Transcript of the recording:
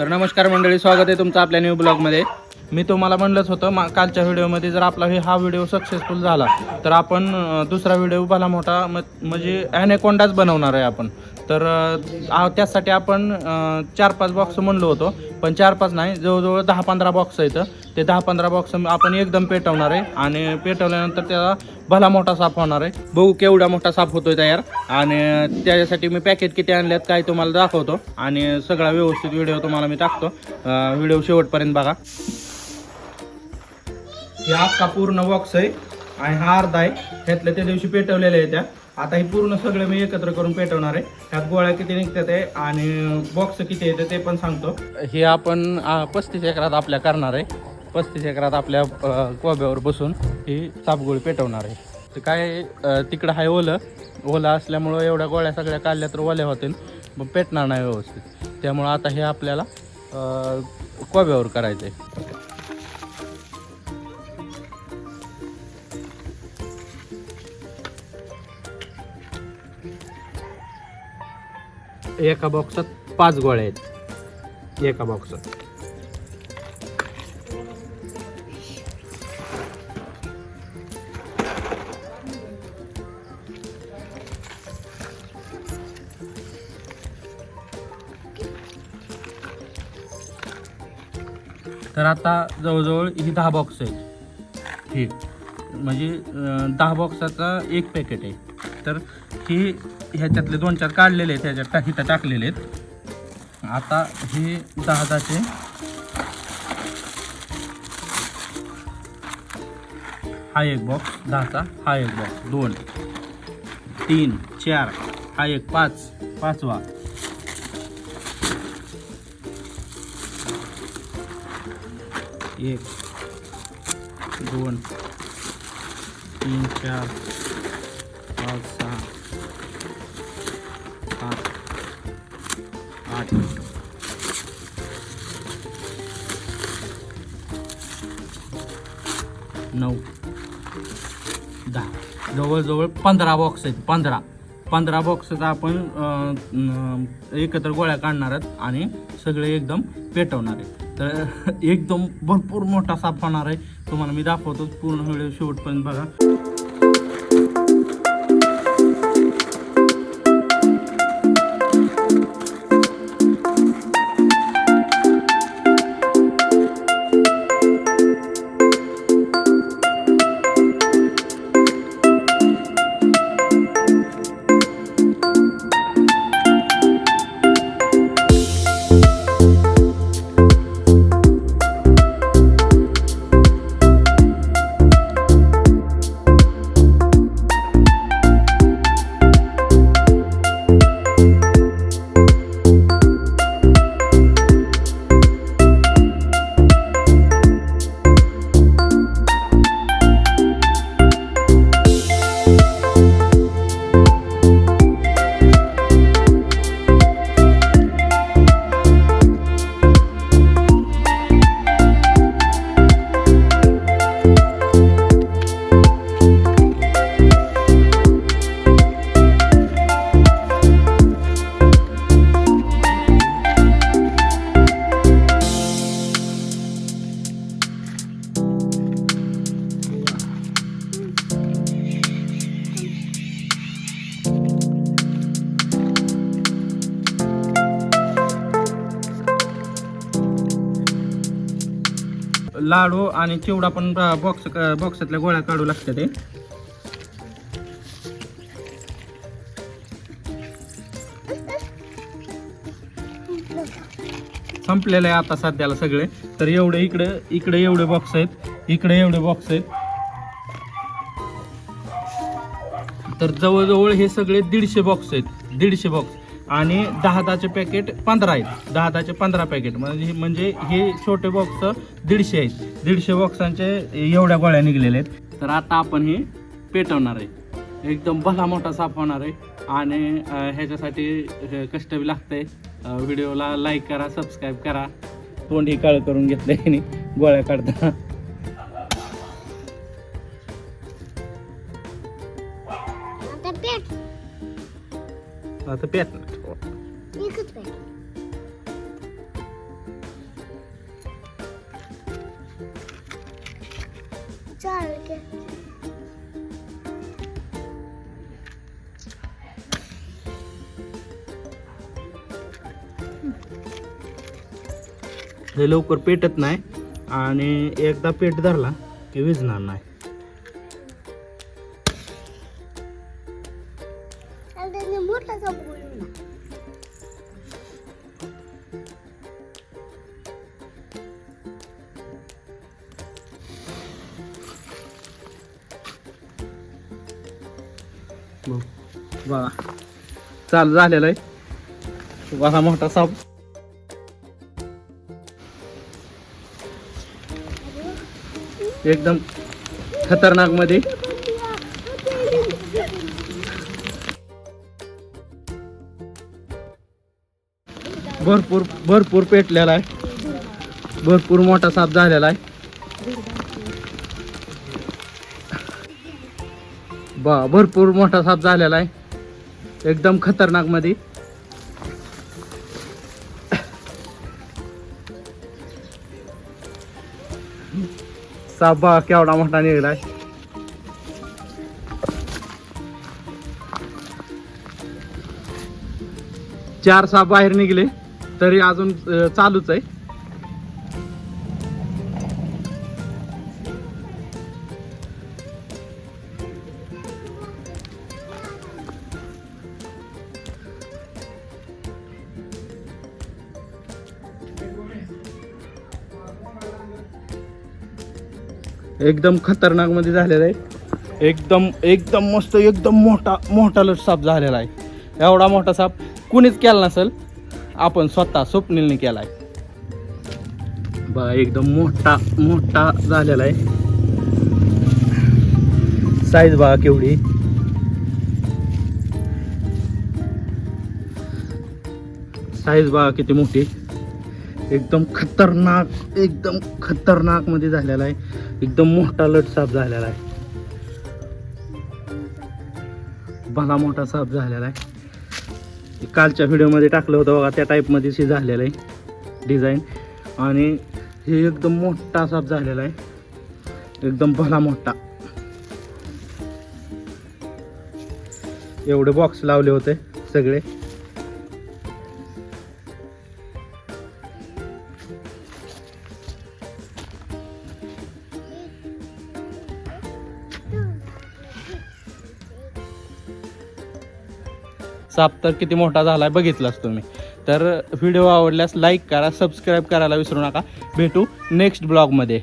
तर नमस्कार मंडळी स्वागत आहे तुमचं आपल्या न्यू ब्लॉगमध्ये मी तुम्हाला म्हणलंच होतं मा कालच्या व्हिडिओमध्ये जर आपला हे हा व्हिडिओ सक्सेसफुल झाला तर आपण दुसरा व्हिडिओ भला मोठा म- म्हणजे ॲनेकोंडाच बनवणार आहे आपण. तर त्यासाठी आपण चार पाच बॉक्स म्हणलो होतो पण चार पाच नाही जवळजवळ दहा पंधरा बॉक्स आहेत. ते दहा पंधरा बॉक्स आपण एकदम पेटवणार आहे आणि पेटवल्यानंतर त्याला भला मोठा साप होणार आहे. बघू केवढा मोठा साप होतोय तयार. आणि त्याच्यासाठी मी पॅकेट किती आणल्यात काय तुम्हाला दाखवतो. आणि सगळा व्यवस्थित व्हिडिओ तुम्हाला मी टाकतो. व्हिडिओ शेवटपर्यंत बघा. हे अख्खा पूर्ण बॉक्स आहे आणि हा अर्धा आहे. ह्यातल्या त्या दिवशी पेटवलेल्या आहे त्या. आता हे पूर्ण सगळं मी एकत्र करून पेटवणार आहे. ह्यात गोळ्या किती निघतात आहे आणि बॉक्स किती येतं ते पण सांगतो. हे आपण पस्तीस एकरात आपल्या करणार आहे. पस्तीस एकरात आपल्या कोब्यावर बसून ही सापगोळी पेटवणार आहे. तर काय तिकडं आहे ओलं. ओलं असल्यामुळं एवढ्या गोळ्या सगळ्या काढल्या तर ओल्या होतील. मग पेटणार नाही व्यवस्थित. त्यामुळं आता हे आपल्याला कोब्यावर करायचं आहे एका बॉक्सात पाच गोळ्या आहेत. एका बॉक्सात तर आता जवळजवळ ही दहा बॉक्स आहेत. ठीक. म्हणजे दहा बॉक्साचा एक पॅकेट आहे. तर ही ह्याच्यातले दोन चार काढलेले आहेत ह्याच्यात टाक टाकलेले आहेत. आता हे दहा दहाचे हा एक बॉक्स दहाचा. हा एक बॉक्स दोन. तीन चार. हा एक पाच. पाचवा. एक दोन. तीन चार. आठ नऊ. दहा. जवळजवळ पंधरा बॉक्स आहेत. पंधरा. पंधरा बॉक्सचा आपण एकत्र गोळ्या काढणार आहेत आणि सगळे एकदम पेटवणार आहे तर एकदम भरपूर मोठा साप होणार आहे. तुम्हाला मी दाखवतो. पूर्ण व्हिडिओ शेवटपर्यंत बघा. लाडू आणि चिवडा पण बॉक्स बॉक्सातल्या गोळ्या काढू लागतात ते संपलेलं आहे आता सध्याला सगळे. तर एवढे इकडे इकडे एवढे बॉक्स आहेत इकडे एवढे बॉक्स आहेत. तर जवळजवळ हे सगळे दीडशे बॉक्स आहेत दीडशे बॉक्स आणि दहा दहाचे पॅकेट पंधरा आहेत. दहा दहाचे पंधरा पॅकेट म्हणजे म्हणजे हे छोटे बॉक्स दीडशे आहेत. दीडशे बॉक्सांचे एवढ्या गोळ्या निघलेल्या आहेत. तर आता आपण हे पेटवणार आहे. एकदम भला मोठा साफ होणार आहे. आणि ह्याच्यासाठी कष्ट बी अं, व्हिडिओला लाईक करा सबस्क्राईब करा. तोंड ही काळ करून घेतलं ह्यानी. गोळ्या काढताना आता पेट. चाल हे लवकर पेटत नाही आणि एकदा पेट धरला की विजणार नाही. बघ. बघा चालू झालेलं आहे. बघा मोठा साप. एकदम खतरनाकमध्ये. भरपूर भरपूर पेटलेला आहे. भरपूर मोठा साप झालेला आहे. बा भरपूर मोठा साप झालेला आहे. एकदम खतरनाकमध्ये साप बा केवढा मोठा निघलाय. चार साप बाहेर निघले तरी अजून चालूच आहे. एकदम खतरनाकमध्ये झालेला आहे. एकदम एकदम मस्त एकदम मोठा मोठा लट साप झालेला आहे. एवढा मोठा साप कुणीच केला नसेल आपण स्वतः स्वप्नीलने आहे बा एकदम मोठा मोठा झालेला आहे. साईज बा केवढी. साईज बा किती मोठी. एकदम खतरनाक एकदम खतरनाकमध्ये झालेला आहे. एकदम मोठा लट साप झालेला आहे. भला मोठा साप झालेला आहे. कालच्या व्हिडिओमध्ये टाकलं होतं बघा त्या टाईपमध्ये हे झालेलं आहे. डिझाईन आणि हे एकदम मोठा साप झालेला आहे. एकदम भला मोठा. एवढे बॉक्स लावले होते सगळे. साप तर किती मोठा झालाय बघितलाच तुम्ही. तर व्हिडिओ आवडल्यास लाईक करा सबस्क्राईब करायला विसरू नका. भेटू नेक्स्ट ब्लॉगमध्ये